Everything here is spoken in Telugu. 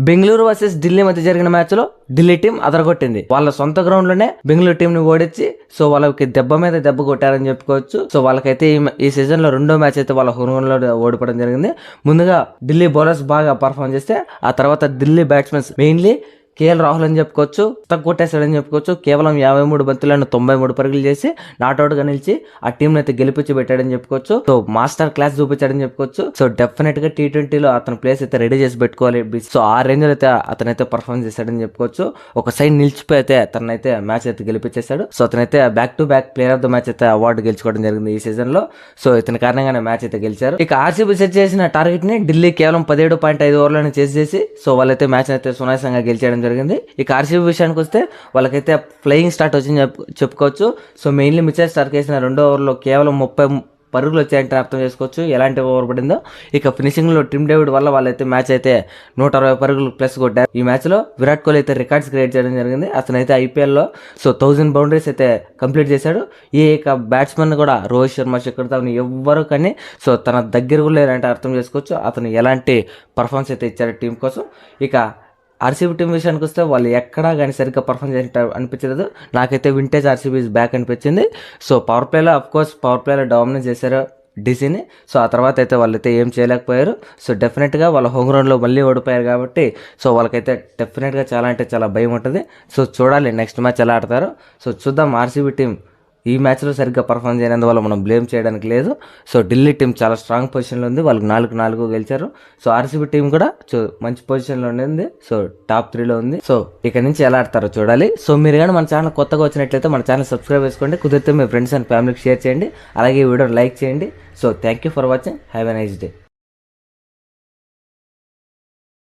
బెంగళూరు వర్సెస్ ఢిల్లీ మధ్య జరిగిన మ్యాచ్లో ఢిల్లీ టీం అదరగొట్టింది. వాళ్ళ సొంత గ్రౌండ్లోనే బెంగళూరు టీం ని ఓడించి సో వాళ్ళకి దెబ్బ మీద దెబ్బ కొట్టారని చెప్పుకోవచ్చు. సో వాళ్ళకైతే ఈ- సీజన్లో సీజన్లో రెండో మ్యాచ్ అయితే వాళ్ళ హోమ్లో ఓడిపోవడం జరిగింది. ముందుగా ఢిల్లీ బౌలర్స్ బాగా పర్ఫామ్ చేస్తే ఆ తర్వాత Delhi batsmens mainly KL Rahul అని చెప్పుకోవచ్చు తక్కువ కొట్టేశాడని చెప్పుకోవచ్చు కేవలం యాభై మూడు బంతులను తొంభై మూడు పరుగులు చేసి నాట్అవుట్గా నిలిచి ఆ టీం అయితే గెలిపించి పెట్టాడని చెప్పుకోవచ్చు. సో మాస్టర్ క్లాస్ చూపించాడని చెప్పుకోవచ్చు. సో డెఫినెట్గా టీ ట్వంటీలో అతని ప్లేస్ అయితే రెడీ చేసి పెట్టుకోవాలి. సో ఆ రేంజ్లో అయితే అతనైతే పర్ఫామ్ చేశాడని చెప్పుకోవచ్చు. ఒక సైడ్ నిలిచిపోయి అయితే తనైతే మ్యాచ్ అయితే గెలిపించేశాడు. సో అతనైతే back to back player of the match అయితే అవార్డు గెలుచుకోవడం జరిగింది ఈ సీజన్లో. సో ఇతని కారణంగానే మ్యాచ్ అయితే గెలిచారు. ఇక ఆర్సీబీ సెట్ చేసిన టార్గెట్ని ఢిల్లీ కేవలం పదిహేడు పాయింట్ ఐదు ఓవర్లను చేసి చేసి సో వాళ్ళైతే మ్యాచ్ అయితే సునాయాసంగా చేయడం జరిగింది. ఇక ఆర్సీబీ విషయానికి వస్తే వాళ్ళకైతే ఫ్లయింగ్ స్టార్ట్ వచ్చింది చెప్పుకోవచ్చు. సో మెయిన్లీ మిచెల్ స్టార్క్ వేసిన రెండో ఓవర్లో కేవలం ముప్పై పరుగులు వచ్చాయంటే అర్థం చేసుకోవచ్చు. ఎలాంటి ఓవర్ పడిందో. ఇక ఫినిషింగ్లో టిమ్ డేవిడ్ వల్ల వాళ్ళైతే మ్యాచ్ అయితే నూట అరవై పరుగులు ప్లస్ కొట్టారు. ఈ మ్యాచ్లో విరాట్ కోహ్లీ అయితే రికార్డ్స్ క్రియేట్ చేయడం జరిగింది. అతనైతే ఐపీఎల్లో సో థౌజండ్ బౌండరీస్ అయితే కంప్లీట్ చేశాడు. ఈ యొక్క బ్యాట్స్మెన్ కూడా రోహిత్ శర్మ శిఖర్ ధవన్ ఎవ్వరు కానీ సో తన దగ్గర కూడా లేరంటే అర్థం చేసుకోవచ్చు. అతను ఎలాంటి పర్ఫార్మెన్స్ అయితే ఇచ్చాడు టీం కోసం. ఇక ఆర్సీబీ టీం విషయానికి వస్తే వాళ్ళు ఎక్కడా కానీ సరిగ్గా పర్ఫామ్ చేసినట్టు అనిపించలేదు. నాకైతే వింటేజ్ ఆర్సీబీ బ్యాక్ అనిపించింది. సో పవర్ ప్లేలో అఫ్ కోర్స్ పవర్ ప్లేలో డామినేట్ చేశారు డీసీని సో ఆ తర్వాత అయితే వాళ్ళైతే ఏం చేయలేకపోయారు. సో డెఫినెట్గా వాళ్ళ హోమ్ గ్రౌండ్లో మళ్ళీ ఓడిపోయారు కాబట్టి సో వాళ్ళకైతే డెఫినెట్గా చాలా అంటే చాలా భయం ఉంటుంది. సో చూడాలి నెక్స్ట్ మ్యాచ్ ఎలా ఆడతారు. సో చూద్దాం ఆర్సీబీ టీం ఈ మ్యాచ్లో సరిగ్గా పర్ఫామ్ చేయనందువల్ల మనం బ్లేమ్ చేయడానికి లేదు. సో ఢిల్లీ టీం చాలా స్ట్రాంగ్ పొజిషన్లో ఉంది. వాళ్ళకి నాలుగు నాలుగు గెలిచారు. సో ఆర్సీబీ టీం కూడా చూ- మంచి పొజిషన్లో ఉంది. సో టాప్ త్రీలో ఉంది. సో ఇక్కడ నుంచి ఎలా ఆడతారో చూడాలి. సో మీరు కానీ మన ఛానల్ కొత్తగా వచ్చినట్లయితే మన ఛానల్ సబ్స్క్రైబ్ చేసుకోండి. కుదిరితే మీ ఫ్రెండ్స్ అండ్ ఫ్యామిలీకి షేర్ చేయండి. అలాగే ఈ వీడియో లైక్ చేయండి. So thank you for watching have a nice day